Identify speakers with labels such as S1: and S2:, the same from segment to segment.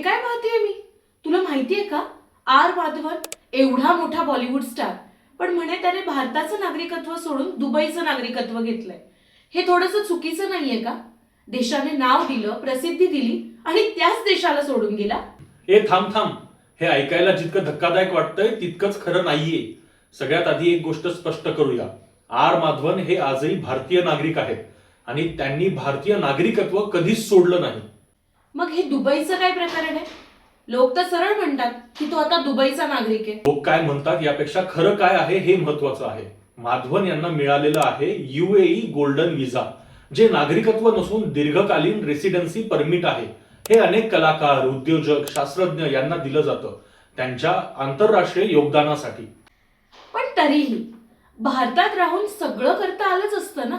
S1: हे काय पाहतेय मी? तुला माहितीये का? आर माधवन एवढा मोठा बॉलिवूड स्टार पण म्हणे त्याने भारताचं नागरिकत्व सोडून दुबईचं नागरिकत्व घेतलंय. हे थोडंसं चुकीचं नाहीये का? देशाने नाव दिलं प्रसिद्धी दिली आणि त्याच देशाला सोडून गेला?
S2: ए थांब थांब. हे ऐकायला जितकं धक्कादायक वाटतंय तितकंच खरं नाहीये. सगळ्यात आधी एक गोष्ट स्पष्ट करूया. आर माधवन हे आजही भारतीय नागरिक आहेत आणि त्यांनी भारतीय नागरिकत्व कधीच सोडलं नाही.
S1: मग हे दुबईचं काय प्रकरण आहे? लोक तर सरळ म्हणतात की तो आता दुबईचा नागरिक आहे.
S2: लोक काय म्हणतात यापेक्षा खरं काय आहे हे महत्वाचं आहे. माधवन यांना मिळालेलं आहे युएई गोल्डन विजा जे नागरिकत्व नसून दीर्घकालीन रेसिडेन्सी परमिट आहे. हे अनेक कलाकार उद्योजक शास्त्रज्ञ यांना दिलं जातं त्यांच्या आंतरराष्ट्रीय योगदानासाठी.
S1: पण तरीही भारतात राहून सगळं करता आलंच असतं ना?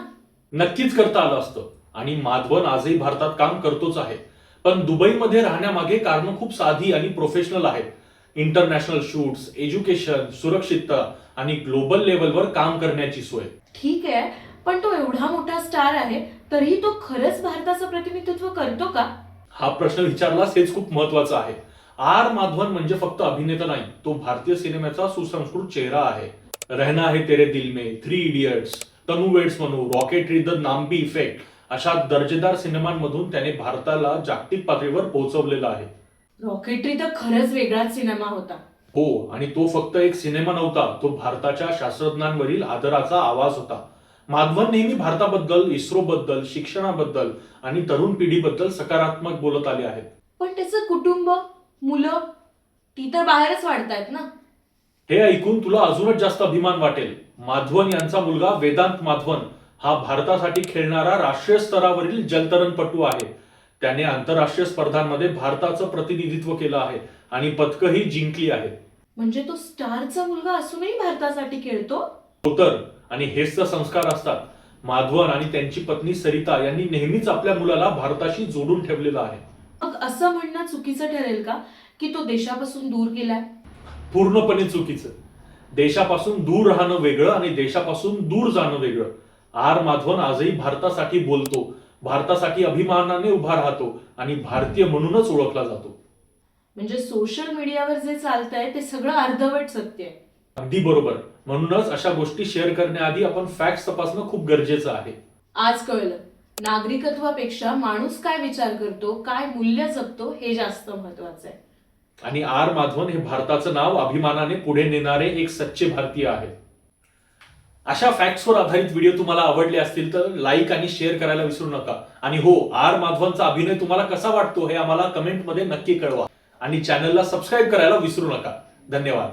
S2: नक्कीच करता आलं असतं. आणि माधवन आजही भारतात काम करतोच आहे. पण दुबईमध्ये राहण्यामागे कारण खूप साधी आणि प्रोफेशनल आहेत. इंटरनॅशनल शूट्स एज्युकेशन सुरक्षितता आणि ग्लोबल लेवलवर काम करण्याची सोय.
S1: ठीक आहे पण तो एवढा मोठा स्टार आहे तरीही तो खरंच भारताचं प्रतिनिधित्व करतो का?
S2: हा प्रश्न विचारलास हेच खूप महत्वाचं आहे. आर माधवन म्हणजे फक्त अभिनेता नाही तो भारतीय सिनेमाचा सुसंस्कृत चेहरा आहे. रहना है तेरे दिल में थ्री इडियट्स तनु वेड्स म्हणू रॉकेटरी द नाम्बी इफेक्ट अशा दर्जेदार सिनेमांमधून त्याने भारताला जागतिक पातळीवर पोहोचवलेलं आहे.
S1: रॉकेटरी तर खरंच वेगळाच सिनेमा होता.
S2: हो आणि तो फक्त एक सिनेमा नव्हता तो भारताच्या शास्त्रज्ञांवरील आदराचा आवाज होता. माधवन नेहमी भारताबद्दल इस्रो बद्दल शिक्षणाबद्दल आणि तरुण पिढीबद्दल सकारात्मक बोलत आले आहेत.
S1: पण त्याचं कुटुंब मुलं ती तर बाहेरच वाढतायत ना?
S2: हे ऐकून तुला अजूनच जास्त अभिमान वाटेल. माधवन यांचा मुलगा वेदांत माधवन. हा भारतासाठी खेळणारा राष्ट्रीय स्तरावरील जलतरणपटू आहे. त्याने आंतरराष्ट्रीय स्पर्धांमध्ये भारताचं प्रतिनिधित्व केलं आहे आणि पदकही जिंकली आहेत.
S1: म्हणजे तो स्टारचा मुलगा असूनही भारतासाठी खेळतो?
S2: हो तर आणि हेच तर संस्कार असतात. माधवन आणि त्यांची पत्नी सरिता यांनी नेहमीच आपल्या मुलाला भारताशी जोडून ठेवलेलं आहे.
S1: मग असं म्हणणं चुकीचं ठरेल का? की तो देशापासून दूर गेलाय?
S2: पूर्णपणे चुकीचं. देशापासून दूर राहणं वेगळं आणि देशापासून दूर जाणं वेगळं. आर माधवन आजही भारतासाठी बोलतो. भारतासाठी अभिमानाने उभा राहतो आणि भारतीय म्हणूनच ओळखला जातो.
S1: म्हणजे सोशल मीडियावर जे चालतंय ते सगळं अर्धवट सत्य आहे.
S2: अगदी बरोबर. म्हणूनच अशा गोष्टी शेअर करण्याआधी आपण फॅक्ट तपासणं खूप गरजेचं आहे.
S1: आज कळलं. नागरिकत्वापेक्षा माणूस काय विचार करतो काय मूल्य जपतो हे जास्त महत्वाचं आहे.
S2: आणि आर माधवन हे भारताचं नाव अभिमानाने पुढे नेणारे एक सच्चे भारतीय आहेत. अशा फॅक्ट्सवर आधारित व्हिडिओ तुम्हाला आवडले असतील तर लाईक आणि शेअर करायला विसरू नका. आणि हो आर माधवनचा अभिनय तुम्हाला कसा वाटतो हे आम्हाला कमेंटमध्ये नक्की कळवा. आणि चॅनलला सबस्क्राईब करायला विसरू नका. धन्यवाद.